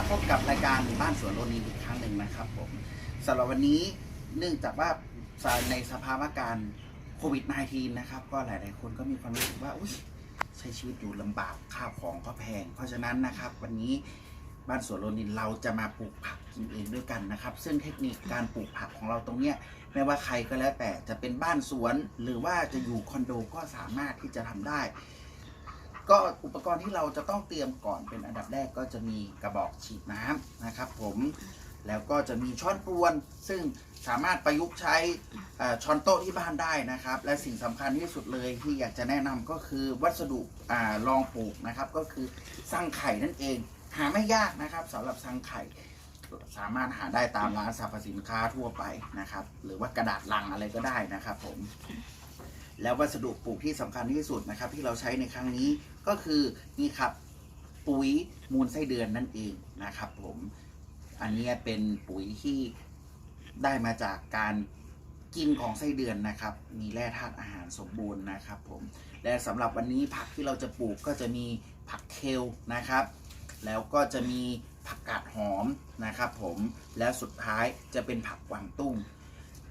ครับพบกับรายการบ้านสวนโรนีอีกครั้งหนึ่งนะครับผมสำหรับวันนี้เนื่องจากว่าในสภาวะการโควิด -19 นะครับ ก็หลาย ๆ คนก็มีความรู้สึกว่าอุ๊ยใช้ชีวิตอยู่ลำบากข้าวของก็แพง เพราะฉะนั้นนะครับ วันนี้บ้านสวนโรนินเราจะมาปลูกผักกินเองด้วยกันนะครับ ซึ่งเทคนิคการปลูกผักของเราตรงเนี้ยไม่ว่าใครก็แล้วแต่จะเป็นบ้านสวนหรือว่าจะอยู่คอนโดก็สามารถที่จะทำได้ ก็อุปกรณ์ที่เราจะต้องเตรียมก่อนเป็นอันดับแรกก็จะมีกระบอกฉีดน้ำนะครับ ผมแล้วก็จะมีช้อนปรวน ซึ่งสามารถประยุกต์ใช้ช้อนโต๊ะที่บ้านได้นะครับ และสิ่งสำคัญที่สุดเลยที่อยากจะแนะนำก็คือวัสดุรองปลูกนะครับ ก็คือสังไข่นั่นเอง หาไม่ยากนะครับสำหรับสังไข่สามารถหาได้ตามร้านสรรพสินค้าทั่วไปนะครับ หรือว่ากระดาษลังอะไรก็ได้นะครับผม แล้ววัสดุปลูกที่สำคัญที่สุดนะครับ ที่เราใช้ในครั้งนี้ก็คือนี่ครับปุ๋ยมูลไส้เดือนนั่นเองนะครับผมอันนี้เป็นปุ๋ยที่ได้มาจากการกินของไส้เดือนนะครับ มีแร่ธาตุอาหารสมบูรณ์นะครับผมและสำหรับวันนี้ผักที่เราจะปลูกก็จะมีผักเคลนะครับ แล้วก็จะมีผักกาดหอมนะครับผมแล้วสุดท้ายจะเป็นผักกวางตุ้ง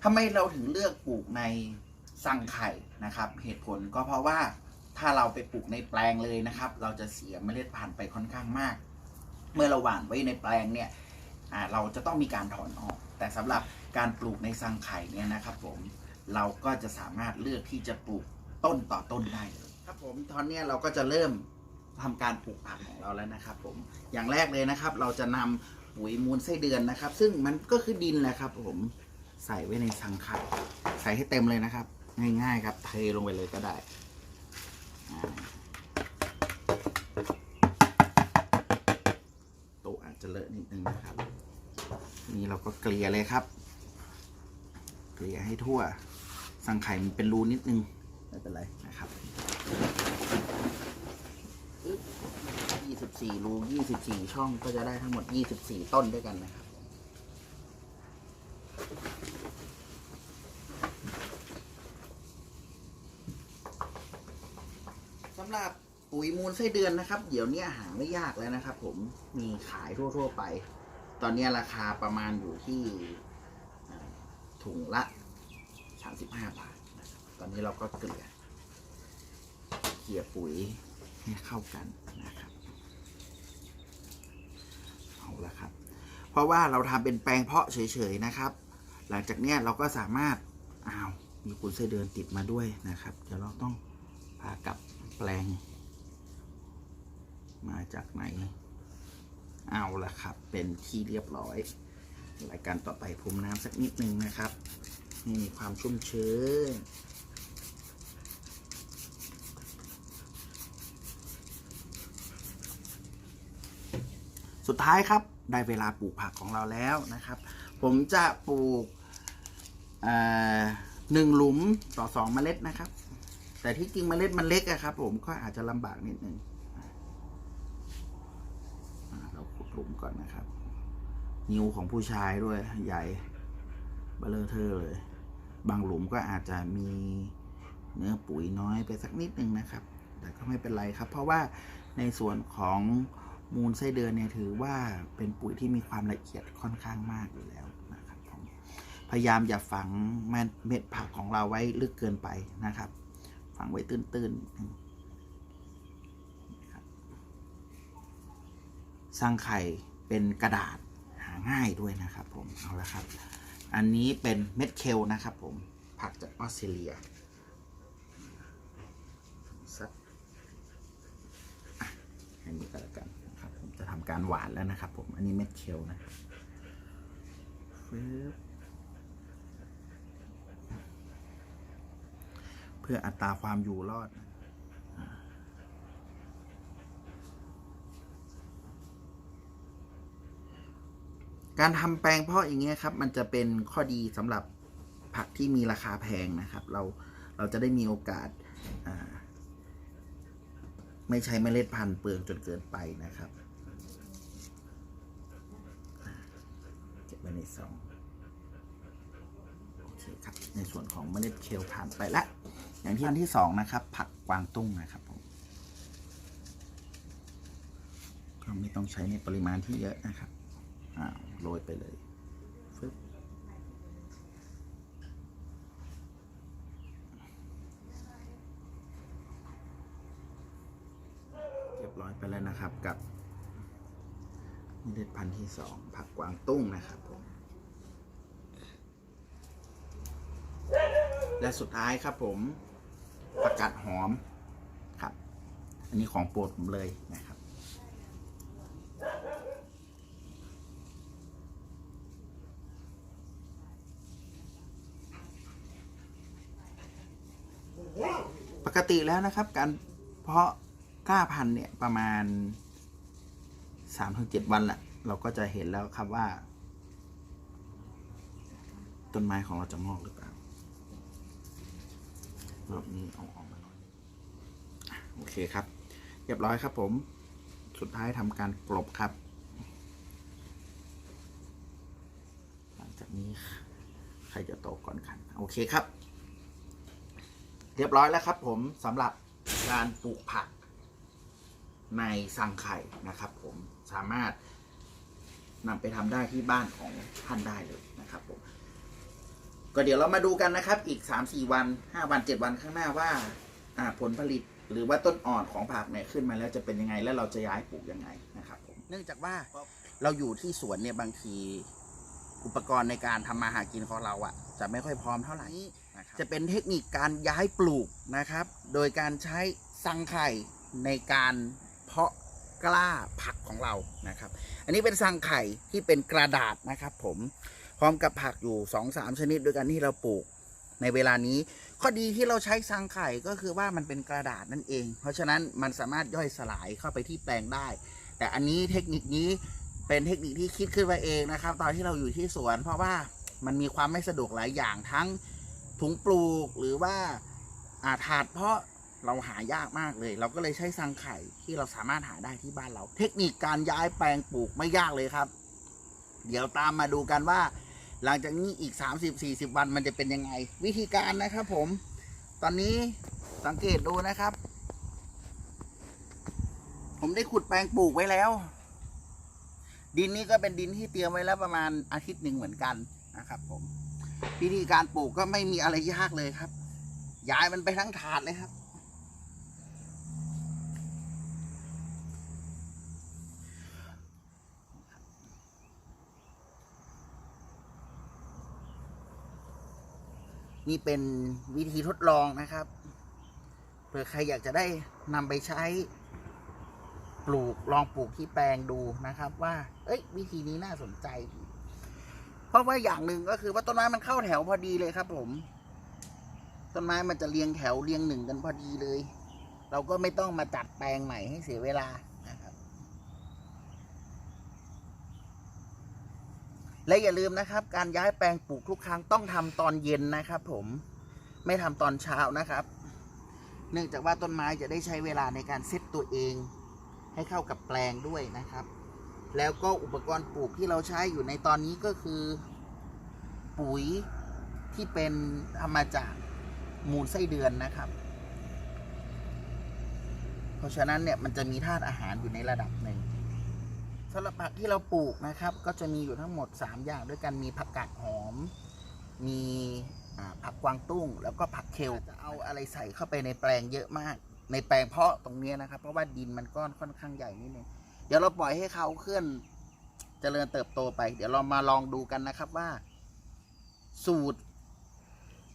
ทำไมเราถึงเลือกปลูกใน สังไข่นะครับ เหตุผลก็เพราะว่าถ้าเราไปปลูกในแปลงเลยนะครับ เราจะเสียเมล็ดพันธุ์ไปค่อนข้างมาก เมื่อเราหว่านไว้ในแปลงเนี่ยเราจะต้องมีการถอนออก แต่สำหรับการปลูกในสังไข่เนี่ยนะครับ ผมเราก็จะสามารถเลือกที่จะปลูกต้นต่อต้นได้เลยครับผมตอนนี้เราก็จะเริ่มทำการปลูกผักของเราแล้วนะครับ ผมอย่างแรกเลยนะครับ เราจะนำปุ๋ยมูลไส้เดือนนะครับ ซึ่งมันก็คือดินแหละครับ ผมใส่ไว้ในสังไข่ใส่ให้เต็มเลยนะครับ ง่ายๆครับ เทลงไปเลยก็ได้ โต๊ะอาจจะเลอะนิดนึงนะครับ นี่เราก็เกลี่ยเลยครับ เกลี่ยให้ทั่ว สังไข่มันเป็นรูนิดนึง ไม่เป็นไรนะครับ24รู24 ช่องก็จะได้ทั้งหมด 24 ต้นด้วยกันนะครับ สำหรับปุ๋ยมูลไส้เดือนนะครับ เดี๋ยวนี้หาไม่ยากแล้วนะครับ ผมมีขายทั่ว ๆ ไป ตอนนี้ราคาประมาณอยู่ที่ถุงละ 35 บาทนะครับตอนนี้เราก็เกลี่ยเกลี่ยปุ๋ยให้เข้ากันนะครับเอาละครับ เพราะว่าเราทำเป็นแปลงเพาะเฉยๆนะครับ หลังจากเนี้ยเราก็สามารถอ้าวมีคุณไส้เดือนติดมาด้วยนะครับ เดี๋ยวเราต้องพากลับ แปลง มาจากไหน เอาละครับ เป็นที่เรียบร้อย รายการต่อไปพรมน้ำสักนิดนึงนะครับให้มีความชุ่มชื้นสุดท้ายครับได้เวลาปลูกผักของเราแล้วนะครับ ผมจะปลูกหนึ่งหลุมต่อสองเมล็ดนะครับ แต่ที่จริงเมล็ดมันเล็กอะครับ ผมก็อาจจะลำบากนิดนึงอ่าเราขุดหลุมก่อนนะครับ นิ้วของผู้ชายด้วยใหญ่เบลเลอเทอร์เลย บางหลุมก็อาจจะมีเนื้อปุ๋ยน้อยไปสักนิดนึงนะครับ แต่ก็ไม่เป็นไรครับ เพราะว่าในส่วนของมูลไส้เดือนเนี่ยถือว่าเป็นปุ๋ยที่มีความละเอียดค่อนข้างมากอยู่แล้วนะครับพยายามอย่าฝังเม็ดผักของเราไว้ลึกเกินไปนะครับ ฝังไว้ตื้นๆสร้างไข่เป็นกระดาษหาง่ายด้วยนะครับผม เอาละครับ อันนี้เป็นเม็ดเคลนะครับผม ผักจากออสเตรเลียสักแค่นี้ก็แล้วกันนะครับผมจะทำการหวานแล้วนะครับผม อันนี้เม็ดเคลนะครับฟึบเพื่ออัตราความอยู่รอด การทำแปลงเพาะอย่างเงี้ยครับ มันจะเป็นข้อดีสำหรับผักที่มีราคาแพงนะครับ เราเราจะได้มีโอกาสาไม่ใช้เมล็ดพันธุ์เปลืองจนเกินไปนะครับเก็บไว้ในซองโอเคครับ ในส่วนของเมล็ดเคลผ่านไปและ อย่างที่อันที่สองนะครับ ผักกวางตุ้งนะครับผมก็ไม่ต้องใช้ในปริมาณที่เยอะนะครับอ่าโรยไปเลยฟึบเรียบร้อยไปแล้วนะครับกับเมล็ดพันธุ์ที่สองผักกวางตุ้งนะครับผมและสุดท้ายครับผม ผักกาดหอมครับ อันนี้ของโปรดผมเลยนะครับ ปกติแล้วนะครับ การเพาะกล้าพันธุ์เนี่ยประมาณสามถึงเจ็ดวันแหละเราก็จะเห็นแล้วครับว่า ต้นไม้ของเราจะงอกหรือเปล่า รอบนี้เอาออกมาหน่อยโอเคครับ เรียบร้อยครับผม สุดท้ายทำการกลบครับ หลังจากนี้ใครจะโตก่อนกัน โอเคครับ เรียบร้อยแล้วครับผมสำหรับการปลูกผักในสังไข่นะครับผมสามารถนำไปทำได้ที่บ้านของท่านได้เลยนะครับผม ก็เดี๋ยวเรามาดูกันนะครับ อีก 3 4 วัน 5 วัน 7 วันข้างหน้าว่าอ่าผลผลิตหรือว่าต้นอ่อนของผักเนี่ยขึ้นมาแล้วจะเป็นยังไง แล้วเราจะย้ายปลูกยังไงนะครับผมเนื่องจากว่าเราอยู่ที่สวนเนี่ยบางที อุปกรณ์ในการทำมาหากินของเราอะจะไม่ค่อยพร้อมเท่าไหร่นะครับจะเป็นเทคนิคการย้ายปลูกนะครับ โดยการใช้สังไข่ในการเพาะกล้าผักของเรานะครับ อันนี้เป็นสังไข่ที่เป็นกระดาษนะครับผม พร้อมกับผักอยู่2องสามชนิดด้วยกันที่เราปลูกในเวลานี้ ข้อดีที่เราใช้สังไข่ก็คือว่ามันเป็นกระดาษนั่นเอง เพราะฉะนั้นมันสามารถย่อยสลายเข้าไปที่แปลงได้ แต่อันนี้เทคนิคนี้เป็นเทคนิคที่คิดขึ้นมาเองนะครับ ตอนที่เราอยู่ที่สวน เพราะว่ามันมีความไม่สะดวกหลายอย่างทั้งถุงปลูกหรือว่าอาถาดเพราะเราหายากมากเลย เราก็เลยใช้สังไข่ที่เราสามารถหาได้ที่บ้านเรา เทคนิคการย้ายแปลงปลูกไม่ยากเลยครับ เดี๋ยวตามมาดูกันว่า หลังจากนี้อีก 30-40 วันมันจะเป็นยังไง วิธีการนะครับผม ตอนนี้สังเกตดูนะครับ ผมได้ขุดแปลงปลูกไว้แล้ว ดินนี้ก็เป็นดินที่เตรียมไว้แล้วประมาณอาทิตย์หนึ่งเหมือนกันนะครับผม วิธีการปลูกก็ไม่มีอะไรยากเลยครับ ย้ายมันไปทั้งถาดเลยครับ นี่เป็นวิธีทดลองนะครับเผื่อใครอยากจะได้นำไปใช้ ปลูกลองปลูกที่แปลงดูนะครับ ว่า เอ้ย วิธีนี้น่าสนใจ เพราะว่าอย่างหนึ่งก็คือว่าต้นไม้มันเข้าแถวพอดีเลยครับ ผมต้นไม้มันจะเรียงแถวเรียงหนึ่งกันพอดีเลย เราก็ไม่ต้องมาจัดแปลงใหม่ให้เสียเวลานะครับ และอย่าลืมนะครับ การย้ายแปลงปลูกทุกครั้งต้องทำตอนเย็นนะครับผมไม่ทำตอนเช้านะครับ เนื่องจากว่าต้นไม้จะได้ใช้เวลาในการเซตตัวเอง ให้เข้ากับแปลงด้วยนะครับ แล้วก็อุปกรณ์ปลูกที่เราใช้อยู่ในตอนนี้ก็คือ ปุ๋ยที่เป็นทำมาจากมูลไส้เดือนนะครับ เพราะฉะนั้นเนี่ยมันจะมีธาตุอาหารอยู่ในระดับหนึ่ง สำหรับผักที่เราปลูกนะครับ ก็จะมีอยู่ทั้งหมด 3 อย่างด้วยกันมีผักกาดหอม มีผักกวางตุ้ง แล้วก็ผักเคลจะเอาอะไรใส่เข้าไปในแปลงเยอะมาก ในแปลงเพาะตรงเนี้ยนะครับ เพราะว่าดินมันก้อนค่อนข้างใหญ่นิดนึงเดี๋ยวเราปล่อยให้เขาเคลื่อนเจริญเติบโตไป เดี๋ยวเรามาลองดูกันนะครับว่า สูตร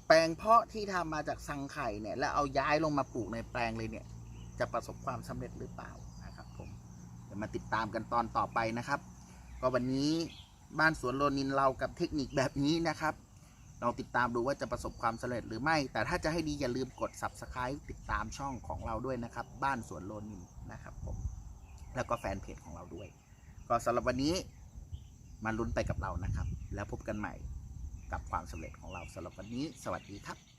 แปลงเพาะที่ทำมาจากสังไข่เนี่ย แล้วเอาย้ายลงมาปลูกในแปลงเลยเนี่ย จะประสบความสำเร็จหรือเปล่า ยวมาติดตามกันตอนต่อไปนะครับ ก็วันนี้บ้านสวนโลนินเรากับเทคนิคแบบนี้นะครับลองติดตามดูว่าจะประสบความสำเร็จหรือไม่ แต่ถ้าจะให้ดีอย่าลืมกด subscribe ติดตามช่องของเราด้วยนะครับ บ้านสวนโลนินนะครับผมแล้วก็แฟนเพจของเราด้วย ก็สำหรับวันนี้มาลุ้นไปกับเรานะครับ แล้วพบกันใหม่กับความสำเร็จของเราสำหรับวันนี้ สวัสดีครับ